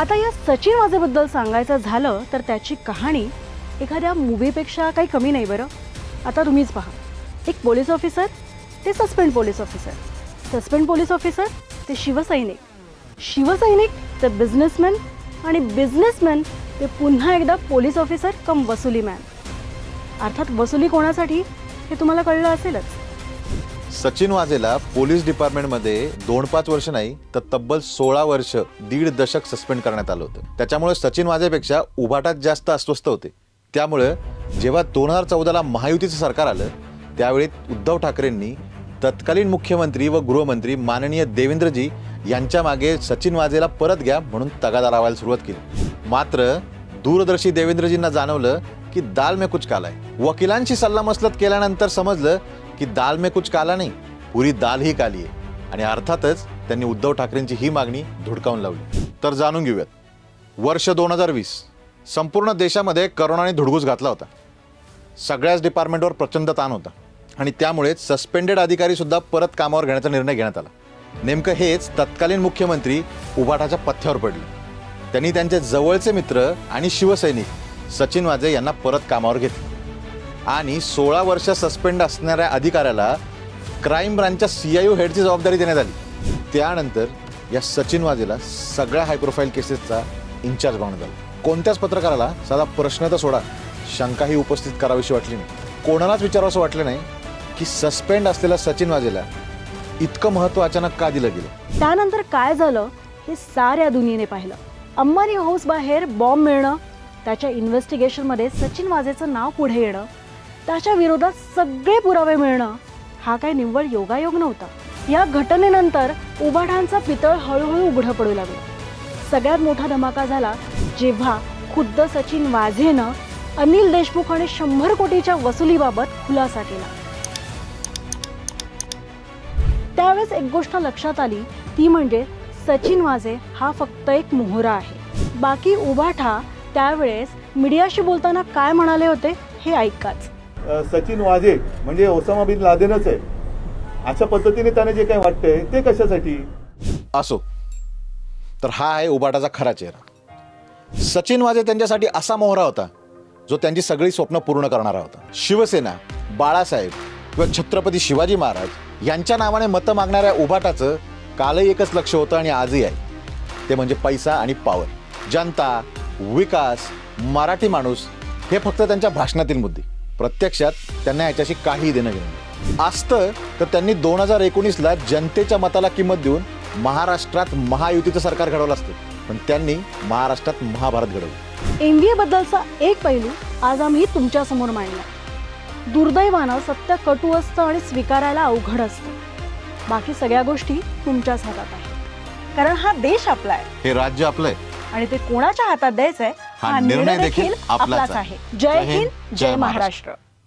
आता या सचिन वाजेबद्दल सांगायचं झालं तर त्याची कहाणी एखाद्या मूवीपेक्षा काही कमी नाही बरं. आता तुम्हीच पहा. एक पोलीस ऑफिसर ते suspend police officer. Suspend police officer ते शिवसैनिक. शिवसैनिक ते बिझनेसमॅन आणि बिझनेसमॅन ते पुन्हा एकदा पोलीस ऑफिसर कम वसुली मॅन अर्थात वसुली कोणासाठी हे तुम्हाला कळलं असेलच. सचिन वाझेला पोलीस डिपार्टमेंटमध्ये दोन पाच वर्ष नाही तर तब्बल सोळा वर्ष दीड दशक सस्पेंड करण्यात आलं होतं. त्याच्यामुळे सचिन वाझेपेक्षा उभाटात जास्त अस्वस्थ होते. त्यामुळे जेव्हा दोन हजार चौदाला महायुतीचं सरकार आलं त्यावेळी उद्धव ठाकरेंनी तत्कालीन मुख्यमंत्री व गृहमंत्री माननीय देवेंद्रजी यांच्या मागे सचिन वाझेला परत घ्या म्हणून तगादा लावायला सुरुवात केली. मात्र दूरदर्शी देवेंद्रजींना जाणवलं की दाल में कुछ कालाय आहे वकिलांशी सल्लामसलत केल्यानंतर समजलं की दाल में कुछ काला नाही पुरी दाल ही काली आहे आणि अर्थातच त्यांनी उद्धव ठाकरेंची ही मागणी धुडकावून लावली. तर जाणून घेऊयात. वर्ष दोन हजार वीस संपूर्ण देशामध्ये करोनाने धुडगूस घातला होता. सगळ्याच डिपार्टमेंटवर प्रचंड ताण होता. आणि त्यामुळे सस्पेंडेड अधिकारी सुद्धा परत कामावर घेण्याचा निर्णय घेण्यात आला. नेमकं हेच तत्कालीन मुख्यमंत्री उभाटाच्या पथ्यावर पडले. त्यांनी त्यांचे जवळचे मित्र आणि शिवसैनिक सचिन वाजे यांना परत कामावर घेतले. आणि सोळा वर्ष सस्पेंड असणाऱ्या अधिकाऱ्याला क्राईम ब्रांचच्या सी आय हेडची जबाबदारी देण्यात आली. त्यानंतर या सचिन वाजेला सगळ्या हायप्रोफाईल केसेसचा इन्चार्ज बनवण्यात आला. कोणत्याच पत्रकाराला साधा प्रश्न तर सोडा शंकाही उपस्थित करावीशी वाटली नाही. कोणालाच विचारावंसं वाटलं नाही की सस्पेंड असलेल्या सचिन वाजेला इतकं महत्त्व अचानक का दिलं गेलं? त्यानंतर काय झालं हे साऱ्या दुनियेने पाहिलं. अंबानी हाऊस बाहेर बॉम्ब मिळणं त्याच्या इन्व्हेस्टिगेशनमध्ये सचिन वाजेचं नाव पुढे येणं त्याच्या विरोधात सगळे पुरावे मिळणं हा काय निव्वळ योगायोग नव्हता. या घटनेनंतर उभाठांचा पितळ हळूहळू उघडं पडू लागलं. सगळ्यात मोठा धमाका झाला जेव्हा खुद्द सचिन वाझेनं अनिल देशमुख आणि शंभर कोटीच्या वसुलीबाबत खुलासा केला. त्यावेळेस एक गोष्ट लक्षात आली ती म्हणजे सचिन वाझे हा फक्त एक मोहरा आहे. बाकी उभाठा त्यावेळेस मीडियाशी बोलताना काय म्हणाले होते हे ऐकाच. सचिन वाजे म्हणजे ओसामा बिन लादेनच आहे. अशा पद्धतीने त्याने जे काही वाटतंय ते कशासाठी? असो. तर हा आहे उबाटाचा खरा चेहरा. सचिन वाजे त्यांच्यासाठी असा मोहरा होता जो त्यांची सगळी स्वप्न पूर्ण करणारा होता. शिवसेना बाळासाहेब किंवा छत्रपती शिवाजी महाराज यांच्या नावाने मतं मागणाऱ्या उभाटाचं कालही एकच लक्ष होतं आणि आजही आहे. ते म्हणजे पैसा आणि पॉवर जनता विकास मराठी माणूस हे फक्त त्यांच्या भाषणातील मुद्दे. प्रत्यक्षात त्यांना याच्याशी काही देणं घेणं. असतं तर त्यांनी दोन हजार एकोणीसला जनतेच्या मताला किंमत देऊन महाराष्ट्रात महायुतीचं सरकार घडवलं असतं. पण त्यांनी महाराष्ट्रात महाभारत घडवलं. व्ही बद्दलचा एक पैलू आज आम्ही तुमच्यासमोर मांडला. दुर्दैवानं सत्य कटू असतं आणि स्वीकारायला अवघड असतं. बाकी सगळ्या गोष्टी तुमच्याच हातात आहे कारण हा देश आपला आहे. हे राज्य आपलंय आणि ते कोणाच्या हातात द्यायचंय हा निर्णय देखील आपलाच आहे. जय हिंद जय महाराष्ट्र.